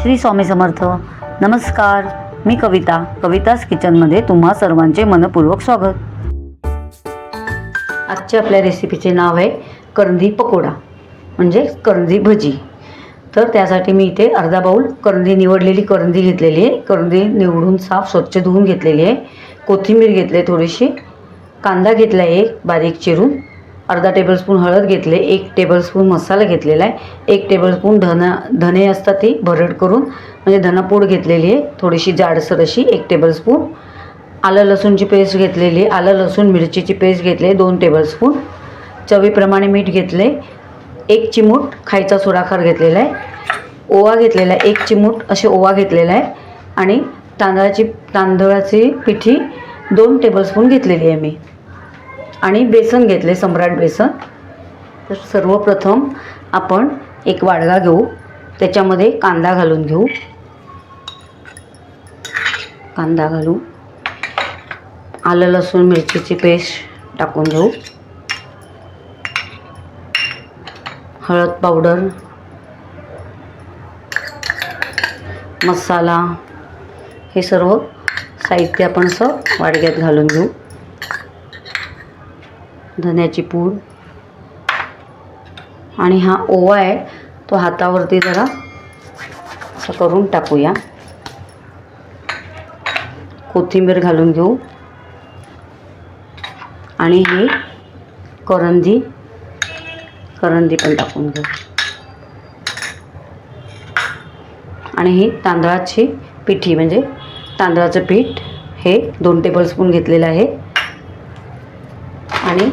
श्री स्वामी समर्थ. नमस्कार. मी कविता. कवितास किचनमध्ये तुम्हा सर्वांचे मनपूर्वक स्वागत. आजच्या आपल्या रेसिपीचे नाव आहे करंदी पकोडा म्हणजे करंदी भजी. तर त्यासाठी मी इथे अर्धा बाऊल करंदी निवडलेली करंदी घेतलेली आहे. करंदी निवडून साफ स्वच्छ धुवून घेतलेली आहे. कोथिंबीर घेतली थोडीशी. कांदा घेतला आहे एक बारीक चिरून. अर्धा टेबलस्पून हळद घेतले एक टेबलस्पून मसाला घेतलेला आहे एक टेबलस्पून धना धने असतात ती भरड करून म्हणजे धनापूड घेतलेली आहे थोडीशी जाडसर अशी एक टेबलस्पून आलं लसूणची पेस्ट घेतलेली आहे आलं लसूण मिरचीची पेस्ट घेतली आहे दोन टेबलस्पून चवीप्रमाणे मीठ घेतले एक चिमूट खायचा सोडाखार घेतलेला आहे. ओवा घेतलेला आहे एक चिमूट असे ओवा घेतलेला आहे. आणि तांदळाची तांदळाची पिठी दोन टेबलस्पून घेतलेली आहे मी. आणि बेसन घेतले सम्राट बेसन. तर सर्वप्रथम आपण एक वाडगा घेऊ. त्याच्यामध्ये कांदा घालून घेऊ. कांदा घालू आलं लसूण मिरचीची पेस्ट टाकून घेऊ. हळद पावडर मसाला हे सर्व साहित्य आपण असं वाडग्यात घालून घेऊ. धन्याची पूड. आणि हा ओवा आहे तो हातावरती जरा असं करून टाकूया. कोथिंबीर घालून घेऊ. आणि हे करंदी करंदी पण टाकून घेऊ. आणि ही तांदळाची पिठी म्हणजे तांदळाचं पीठ हे दोन टेबलस्पून घेतलेलं आहे. आणि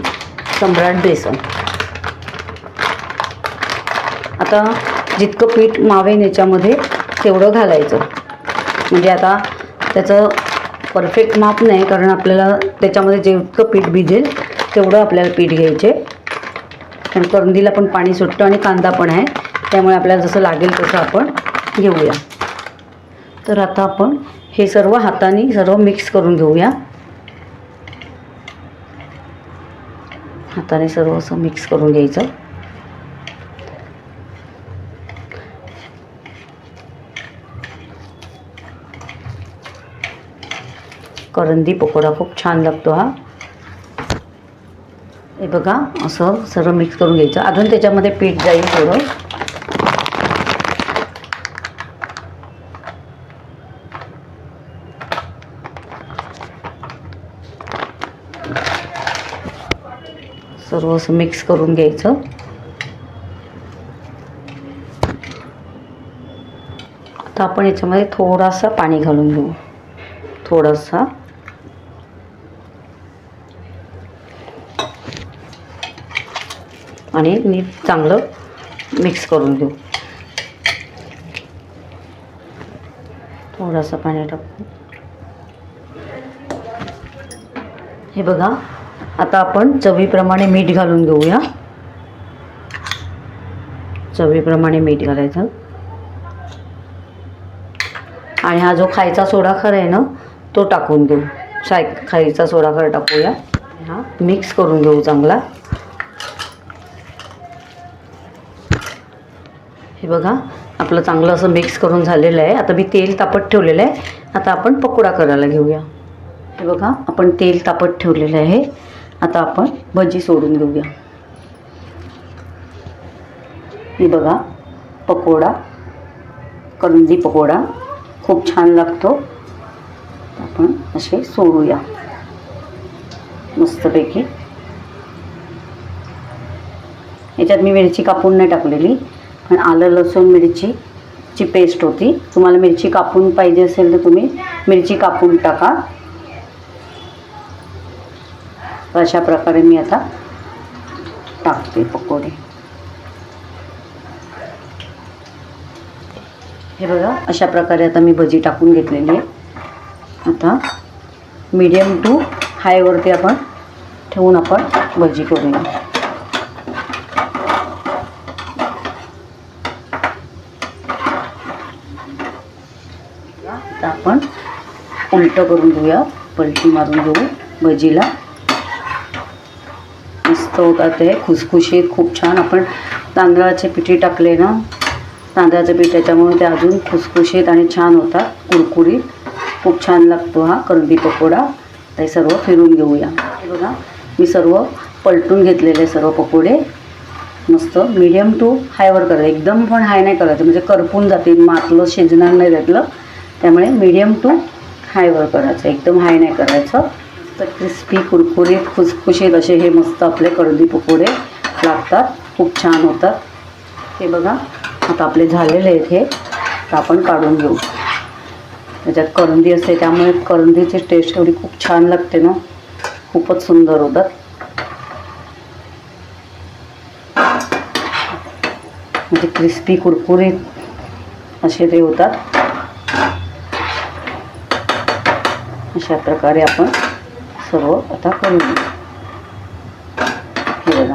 सम्राट बेसन आता जितकं पीठ मावेन याच्यामध्ये तेवढं घालायचं. म्हणजे आता त्याचं परफेक्ट माप नाही कारण आपल्याला त्याच्यामध्ये जितकं पीठ भिजेल तेवढं आपल्याला पीठ घ्यायचे. कारण करंदीला पण पाणी सुटतं आणि कांदा पण आहे. त्यामुळे आपल्याला जसं लागेल तसं आपण घेऊया. तर आता आपण हे सर्व हाताने सर्व मिक्स करून घेऊया. हाताने सर्व असं मिक्स करून घ्यायचं. करंदी पकोडा खूप छान लागतो हा. हे बघा असं सर्व मिक्स करून घ्यायचं. अजून त्याच्यामध्ये पीठ जाईल थोडं. सर्व असं मिक्स करून घ्यायचं. आता आपण याच्यामध्ये थोडासा पाणी घालून घेऊ. थोडासा. आणि नीट चांगलं मिक्स करून घेऊ. थोडासा पाणी टाकू हे बघा. आता आपण चवीप्रमाणे मीठ घालून घेऊया. चवीप्रमाणे मीठ घालायचं. आणि हा जो खायचा सोडाखर आहे ना तो टाकून घेऊ साय खायचा सोडाखर टाकूया. हा मिक्स करून घेऊ चांगला. हे बघा आपलं चांगलं असं मिक्स करून झालेलं आहे. आता मी तेल तापत ठेवलेलं आहे. आता आपण पकोडा करायला घेऊया. हे बघा आपण तेल तापत ठेवलेलं आहे. आता आपण भजी सोडून घेऊया हे बघा पकोडा कंदी पकोडा खूप छान लागतो. आपण असे सोडूया. मस्तपैकी. याच्यात मी मिरची कापून नाही टाकलेली पण आलं लसूण मिरची ची पेस्ट होती. तुम्हाला मिरची कापून पाहिजे असेल तर तुम्ही मिरची कापून टाका. तर अशा प्रकारे मी आता टाकते पकोडे. हे बघा अशा प्रकारे आता मी भजी टाकून घेतलेली आहे. आता मीडियम टू हायवरती आपण ठेवून आपण भजी करूया. आता आपण उलटं करून घेऊया. पलटी मारून घेऊ भजीला. मस्त होतात ते. खुसखुशीत खूप छान. आपण तांदळाचे पिठी टाकले ना तांदळाचं पीठ त्याच्यामुळे ते अजून खुसखुशीत आणि छान होतात. कुरकुरीत. खूप छान लागतो हा करंदी पकोडा. ते सर्व फिरून घेऊया. बघा मी सर्व पलटून घेतलेले सर्व पकोडे. मस्त मीडियम टू हायवर करायचं. एकदम पण हाय नाही करायचं. म्हणजे करपून जातील. मातलं शिजणार नाही त्यातलं. त्यामुळे मीडियम टू हायवर करायचं. एकदम हाय नाही करायचं. तर क्रिस्पी कुरकुरीत खुसखुशीत असे हे मस्त आपले करंदी पकोडे लागतात. खूप छान होतात. हे बघा आता आपले झालेले आहेत हे. तर आपण काढून घेऊ. त्याच्यात करंदी असते त्यामुळे करंदीची टेस्ट एवढी खूप छान लागते ना. खूपच सुंदर होतात. म्हणजे क्रिस्पी कुरकुरीत असे ते होतात. अशा प्रकारे आपण सर्व आता करून हे बघा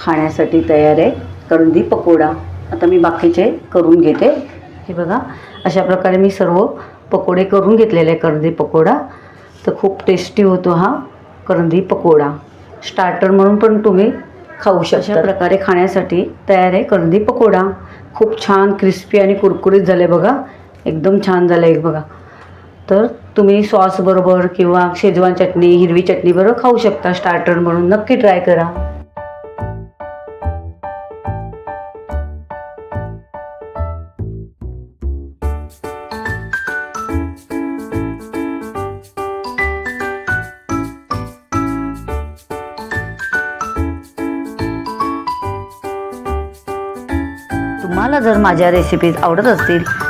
खाण्यासाठी तयार आहे. करंदी पकोडा. आता मी बाकीचे करून घेते. हे बघा अशा प्रकारे मी सर्व पकोडे करून घेतलेले आहे करंदी पकोडा. तर खूप टेस्टी होतो हा करंदी पकोडा. स्टार्टर म्हणून पण तुम्ही खाऊ शकता. अशा प्रकारे खाण्यासाठी तयार आहे करंदी पकोडा. खूप छान क्रिस्पी आणि कुरकुरीत झाले बघा. एकदम छान झालं आहे बघा. तर तुम्ही सॉस बरोबर किंवा शेजवान चटणी हिरवी चटणी बरोबर खाऊ शकता स्टार्टर म्हणून. नक्की ट्राय करा. तुम्हाला जर माझ्या रेसिपीज आवडत असतील